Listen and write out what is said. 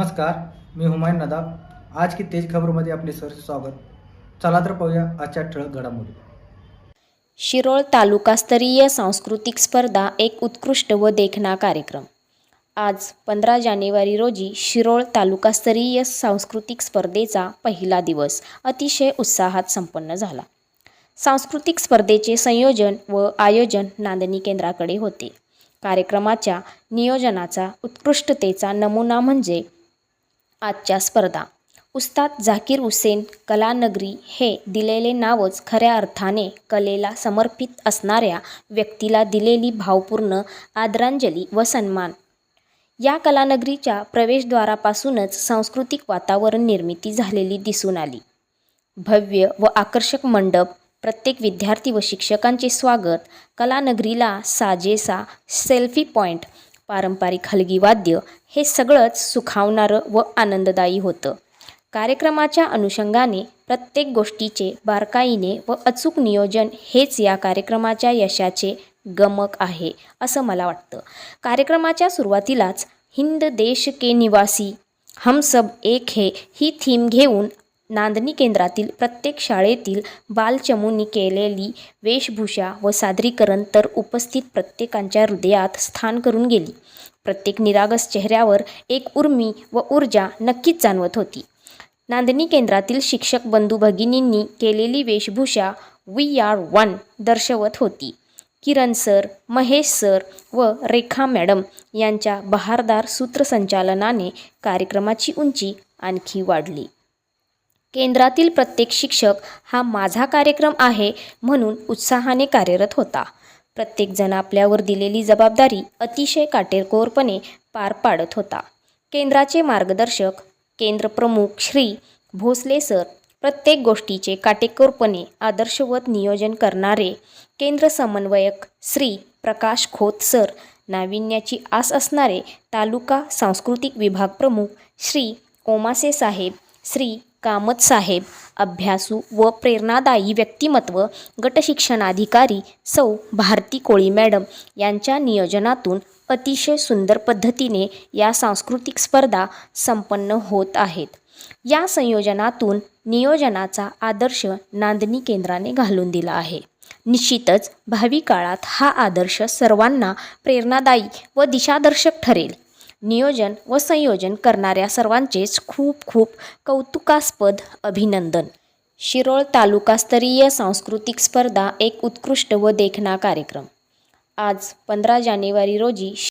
नमस्कार मी हुमायून नदाब. आज की तेज खबरमध्ये आपले सर स्वागत. चला तर पाहूया आजच्या ठळक घडामोडी. शिरोळ तालुकास्तरीय सांस्कृतिक स्पर्धा एक उत्कृष्ट व देखणा कार्यक्रम. आज पंधरा जानेवारी रोजी शिरोळ तालुकास्तरीय सांस्कृतिक स्पर्धेचा पहिला दिवस अतिशय उत्साहात संपन्न झाला. सांस्कृतिक स्पर्धेचे संयोजन व आयोजन नांदणी केंद्राकडे होते. कार्यक्रमाच्या नियोजनाचा उत्कृष्टतेचा नमुना म्हणजे आजच्या स्पर्धा. उस्ताद झाकीर हुसेन कलानगरी हे दिलेले नावच खऱ्या अर्थाने कलेला समर्पित असणाऱ्या व्यक्तीला दिलेली भावपूर्ण आदरांजली व सन्मान. या कलानगरीच्या प्रवेशद्वारापासूनच सांस्कृतिक वातावरण निर्मिती झालेली दिसून आली. भव्य व आकर्षक मंडप प्रत्येक विद्यार्थी व शिक्षकांचे स्वागत कलानगरीला साजेसा सेल्फी पॉईंट पारंपरिक हलगी वाद्य हे सगळंच सुखावणारं व आनंददायी होतं. कार्यक्रमाच्या अनुषंगाने प्रत्येक गोष्टीचे बारकाईने व अचूक नियोजन हेच या कार्यक्रमाच्या यशाचे गमक आहे असं मला वाटतं. कार्यक्रमाच्या सुरुवातीलाच हिंद देश के निवासी हम सब एक हे ही थीम घेऊन नांदणी केंद्रातील प्रत्येक शाळेतील बालचमूंनी केलेली वेशभूषा व सादरीकरण तर उपस्थित प्रत्येकांच्या हृदयात स्थान करून गेली. प्रत्येक निरागस चेहऱ्यावर एक उर्मी व ऊर्जा नक्कीच जाणवत होती. नांदणी केंद्रातील शिक्षक बंधू भगिनींनी केलेली वेशभूषा वी आर वन दर्शवत होती. किरण सर महेश सर व रेखा मॅडम यांच्या बहारदार सूत्रसंचालनाने कार्यक्रमाची उंची आणखी वाढली. केंद्रातील प्रत्येक शिक्षक हा माझा कार्यक्रम आहे म्हणून उत्साहाने कार्यरत होता. प्रत्येकजण आपल्यावर दिलेली जबाबदारी अतिशय काटेकोरपणे पार पाडत होता. केंद्राचे मार्गदर्शक केंद्रप्रमुख श्री भोसले सर प्रत्येक गोष्टीचे काटेकोरपणे आदर्शवत नियोजन करणारे केंद्र समन्वयक श्री प्रकाश खोत सर नाविन्याची आस असणारे तालुका सांस्कृतिक विभाग प्रमुख श्री ओमासे साहेब श्री कामत साहेब अभ्यासू व प्रेरणादायी व्यक्तिमत्व गटशिक्षणाधिकारी सौ भारती कोळी मॅडम यांच्या नियोजनातून अतिशय सुंदर पद्धतीने या सांस्कृतिक स्पर्धा संपन्न होत आहेत. या संयोजनातून नियोजनाचा आदर्श नांदणी केंद्राने घालून दिला आहे. निश्चितच भावी काळात हा आदर्श सर्वांना प्रेरणादायी व दिशादर्शक ठरेल. नियोजन व संयोजन करणाऱ्या सर्वांचेच खूप खूप कौतुकास्पद अभिनंदन. शिरोळ तालुकास्तरीय सांस्कृतिक स्पर्धा एक उत्कृष्ट व देखणा कार्यक्रम. आज पंधरा जानेवारी रोजी